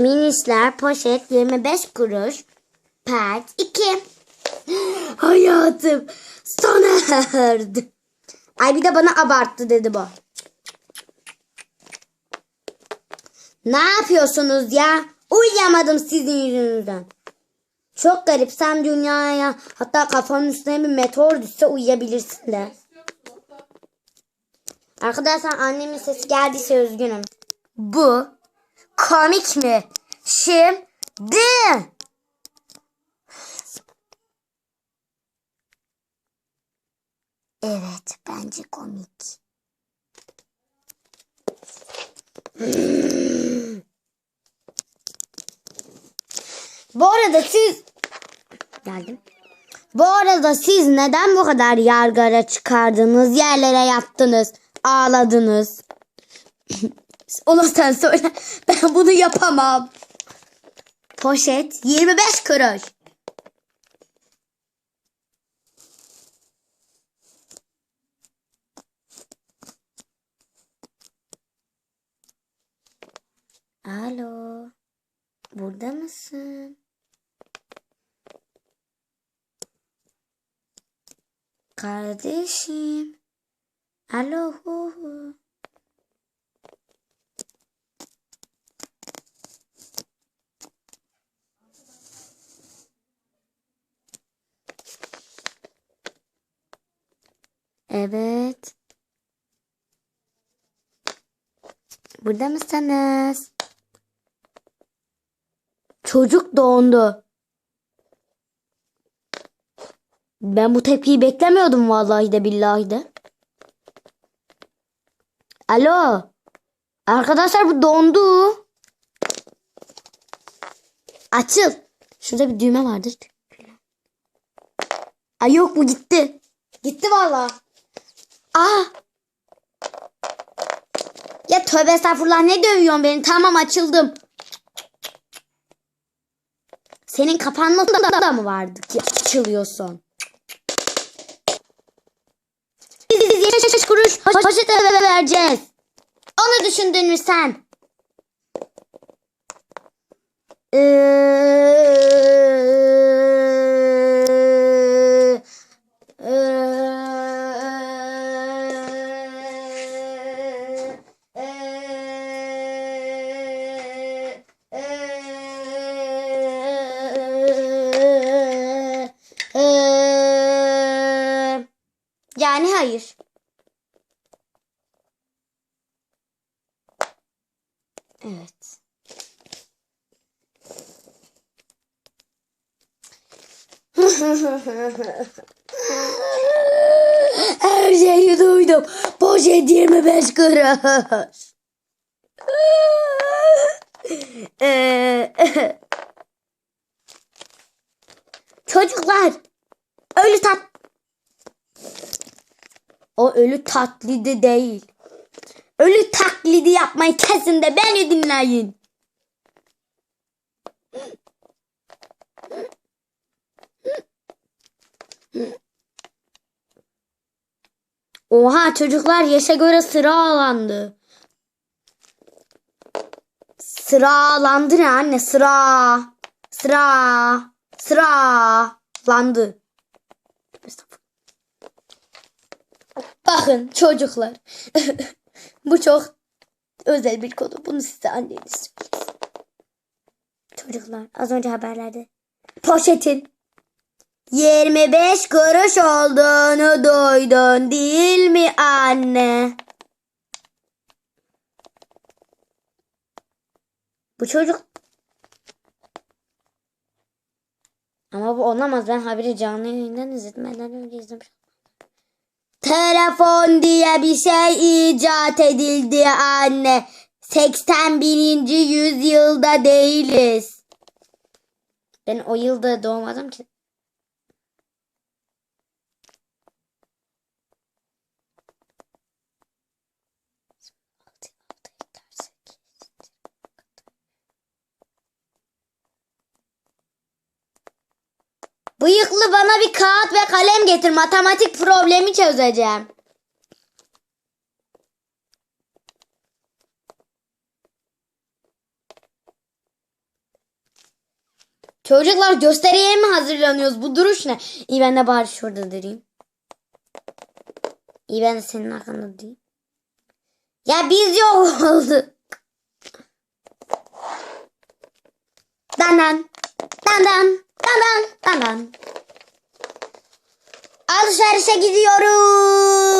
Minisler poşet 25 kuruş. Pert 2. Hayatım sona erdi. Ay bir de bana abarttı dedi bu. Ne yapıyorsunuz ya? Uyuyamadım sizin yüzünüzden. Çok garip. Sen dünyaya hatta kafanın üstüne bir meteor düşse uyuyabilirsin de. Arkadaşlar annemin sesi geldiyse üzgünüm. Bu komik mi? Şimdi. Evet bence komik. Bu arada siz geldim. Bu arada siz neden bu kadar yargara çıkardınız, yerlere yattınız, ağladınız? Ona sen söyle. Ben bunu yapamam. Poşet 25 kuruş. Alo. Burada mısın? Kardeşim. Alo. Hu hu. Evet. Burada mısınız? Çocuk dondu. Ben bu tepkiyi beklemiyordum vallahi de billahi de. Alo. Arkadaşlar bu dondu. Açıl. Şurada bir düğme vardır. Ay yok bu gitti. Gitti vallahi. Aa. Tövbe estağfurullah ne dövüyorsun beni? Tamam açıldım. Senin kapanmasında da mı vardı ki açılıyorsun? Biz 75 kuruş poşet eve vereceğiz. Onu düşündün mü sen? Ee, Yani hayır. Evet. Her şeyi duydum. Poşet 25 kuruş. Ee, Çocuklar. Ölü tat. O ölü taklidi değil. Ölü taklidi yapmayı kesin de beni dinleyin. Oha çocuklar yaşa göre sıralandı. Sıralandı ne anne sıra. Sıra. Sıralandı. Bakın çocuklar. Bu çok özel bir konu. Bunu size anneniz söylesin. Çocuklar az önce haberlerde poşetin 25 kuruş olduğunu duydun değil mi anne? Bu çocuk ama bu olamaz. Ben haberi canlı yayından izledim. Benden önce izlemiş. Telefon diye bir şey icat edildi anne. 81. yüzyılda değiliz. Ben o yılda doğmadım ki. Bıyıklı bana bir kağıt ve kalem getir. Matematik problemi çözeceğim. Çocuklar gösteriye mi hazırlanıyoruz? Bu duruş ne? İyi ben de bari şurada durayım. İyi ben de senin arkanda durayım. Ya biz yok olduk. Dan dan. Dan dan. Alışverişe gidiyoruz.